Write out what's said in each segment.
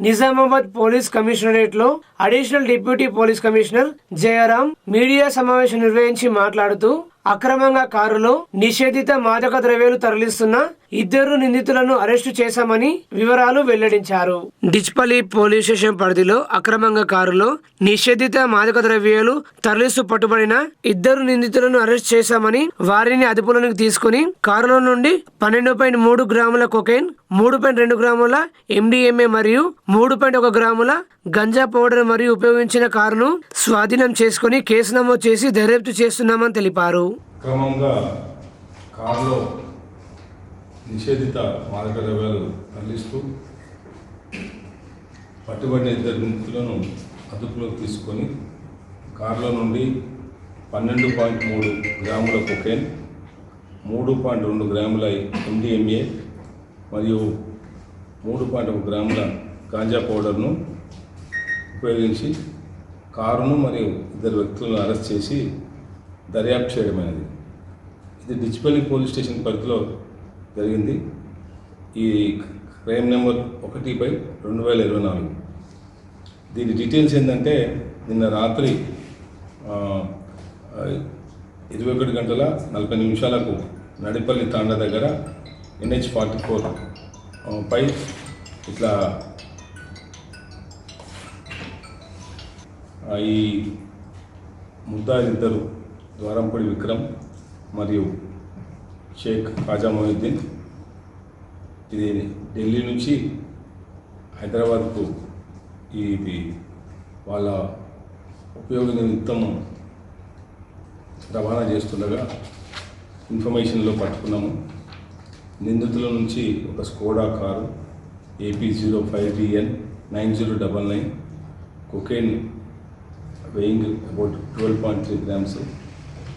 Nizamabad police కమిషనరేట్లో additional deputy police commissioner Jayaram media సమావేశం నిర్వహించి మాట్లాడుతూ అక్రమంగా కారులో నిషేధిత మాదక ద్రవ్యాలు తరలిస్తున్న ఇద్దరు నిందితులను అరెస్టు చేశామని వివరాలు వెల్లడించారు. డిచ్పల్లి పోలీస్ స్టేషన్ పరిధిలో అక్రమంగా కారులో నిషేధిత మాదక ద్రవ్యాలు తరలిస్తూ పట్టుబడిన ఇద్దరు నిందితులను అరెస్ట్ చేశామని వారిని అదుపులోకి తీసుకుని కారులో నుండి పన్నెండు పాయింట్ మూడు గ్రాముల కొకైన్ మూడు పాయింట్ రెండు గ్రాముల ఎండిఎంఏ మరియు మూడు పాయింట్ ఒక గ్రాముల గంజా పౌడర్ మరియు ఉపయోగించిన కారును స్వాధీనం చేసుకుని కేసు నమోదు చేసి దర్యాప్తు చేస్తున్నామని తెలిపారు. క్రమంగా కారులో నిషేధిత మాదక ద్రవ్యాలు తరలిస్తూ పట్టుబడిన ఇద్దరు నిందితులను అదుపులోకి తీసుకొని కారులో నుండి పన్నెండు పాయింట్ మూడు గ్రాముల కొకేన్ మూడు పాయింట్ రెండు గ్రాముల ఎండిఎంఏ మరియు మూడు పాయింట్ ఒక గ్రాముల గాంజా పౌడర్ను ఉపయోగించి కారును మరియు ఇద్దరు వ్యక్తులను అరెస్ట్ చేసి దర్యాప్తు చేయడమైనది ఇది డిచ్పల్లి పోలీస్ స్టేషన్ పరిధిలో జరిగింది. ఈ క్రైమ్ నెంబర్ ఒకటిపై రెండు వేల ఇరవై నాలుగు. దీని డీటెయిల్స్ ఏంటంటే నిన్న రాత్రి ఇరవై ఒకటి గంటల నలభై నిమిషాలకు నడిపల్లి తాండా దగ్గర ఎన్హెచ్ ఫార్టీ ఫోర్ పై ఇట్లా ఈ ముద్దాయిలిద్దరు ద్వారంపూడి విక్రమ్ మరియు షేక్ ఖాజా మొహిద్దీన్. ఇది ఢిల్లీ నుంచి హైదరాబాద్కు ఇది వాళ్ళ ఉపయోగ నిమిత్తం రవాణా చేస్తుండగా ఇన్ఫర్మేషన్లో పట్టుకున్నాము. నిందితుల నుంచి ఒక Skoda car AP zero five DN nine zero double nine cocaine weighing about twelve point three grams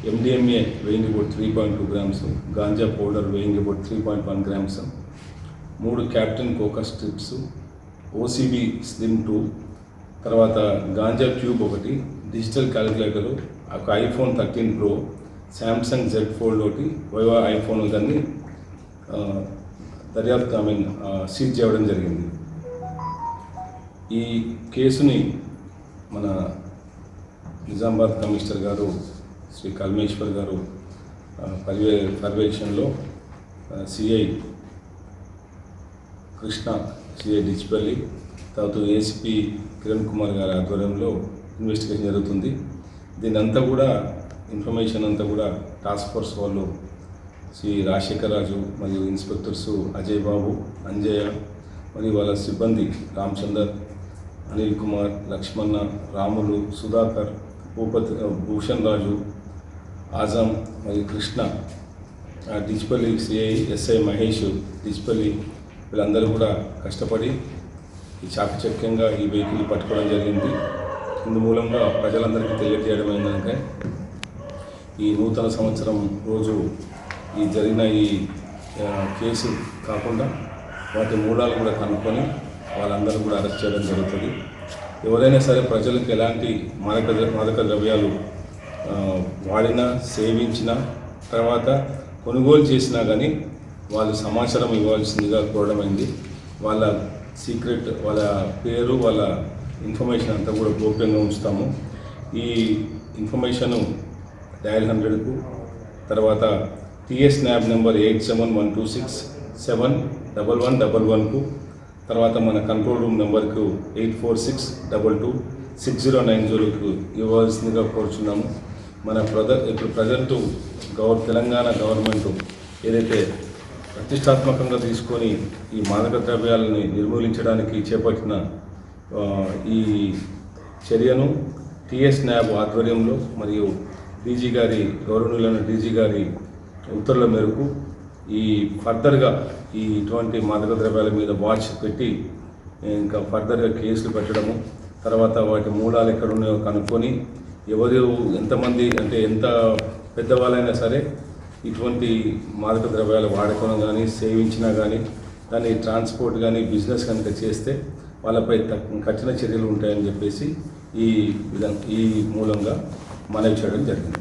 MDMA weighing about three point two grams ganja powder weighing about three point one grams మూడు captain coca strips OCB slim two తర్వాత ganja tube ఒకటి digital calculator ఒక iPhone thirteen pro Samsung Z fold ఒకటి viva iPhone దాన్ని దర్యాప్తు I mean seize చేయడం జరిగింది. ఈ కేసుని మన నిజామాబాద్ కమిషనర్ గారు శ్రీ కల్మేశ్వర్ గారు పర్యవే పర్యవేక్షణలో సిఐ కృష్ణ సిఐ డిచ్పల్లి తర్వాత ఏసీపీ కిరణ్ కుమార్ గారి ఆధ్వర్యంలో ఇన్వెస్టిగేషన్ జరుగుతుంది. దీని అంతా కూడా ఇన్ఫర్మేషన్ అంతా కూడా టాస్క్ ఫోర్స్ వాళ్ళు శ్రీ రాజశేఖర్ రాజు మరియు ఇన్స్పెక్టర్స్ అజయ్ బాబు అంజయ్య మరియు వాళ్ళ సిబ్బంది రామచందర్ అనిల్ కుమార్ లక్ష్మణ రాములు సుధాకర్ భూపతి భూషణ్ రాజు ఆజం మరియు కృష్ణ ఆ సిఐ ఎస్ఐ మహేష్ డిజిపల్లి వీళ్ళందరూ కూడా కష్టపడి ఈ చాకచక్యంగా ఈ వెహికల్ పట్టుకోవడం జరిగింది. ఇందు మూలంగా ప్రజలందరికీ తెలియజేయడం ఏంటంటే ఈ నూతన సంవత్సరం రోజు ఈ జరిగిన ఈ కేసు కాకుండా వాటి మూలాలు కూడా కనుక్కొని వాళ్ళందరూ కూడా అరెస్ట్ చేయడం జరుగుతుంది. ఎవరైనా సరే ప్రజలకు ఎలాంటి మాదక ద్ర- మాదక ద్రవ్యాలు వాడినా సేవించిన తర్వాత కొనుగోలు చేసినా కానీ వాళ్ళు సమాచారం ఇవ్వాల్సిందిగా కోరడమైంది వాళ్ళ సీక్రెట్ వాళ్ళ పేరు వాళ్ళ ఇన్ఫర్మేషన్ అంతా కూడా గోప్యంగా ఉంచుతాము. ఈ ఇన్ఫర్మేషను డయల్ హండ్రెడ్కు తర్వాత TS NAB number eight seven one two six seven double one double వన్కు తర్వాత మన కంట్రోల్ రూమ్ నెంబర్కు eight four six double two six zero nine జీరోకు ఇవ్వాల్సిందిగా కోరుచున్నాము. మన ప్రద ఇప్పుడు ప్రజెంట్ గవర్ తెలంగాణ గవర్నమెంట్ ఏదైతే ప్రతిష్టాత్మకంగా తీసుకొని ఈ మాదక ద్రవ్యాలని నిర్మూలించడానికి చేపట్టిన ఈ చర్యను టిఎస్ న్యాబ్ ఆధ్వర్యంలో మరియు డీజీ గారి గౌరవనీయులైన డీజీ గారి ఉత్తర్వుల మేరకు ఈ ఫర్దర్గా ఈ ఇటువంటి మాదక ద్రవ్యాల మీద వాచ్ పెట్టి ఇంకా ఫర్దర్గా కేసులు పెట్టడము తర్వాత వాటి మూలాలు ఎక్కడ ఉన్నాయో కనుక్కొని ఎవరు ఎంతమంది అంటే ఎంత పెద్దవాళ్ళైనా సరే ఇటువంటి మాదక ద్రవ్యాల వాడకం కానీ సేవించినా కానీ దాన్ని ట్రాన్స్పోర్ట్ కానీ బిజినెస్ కనుక చేస్తే వాళ్ళపై తక్- కఠిన చర్యలు ఉంటాయని చెప్పేసి ఈ విధంగా ఈ మూలంగా మనవి చేయడం జరిగింది.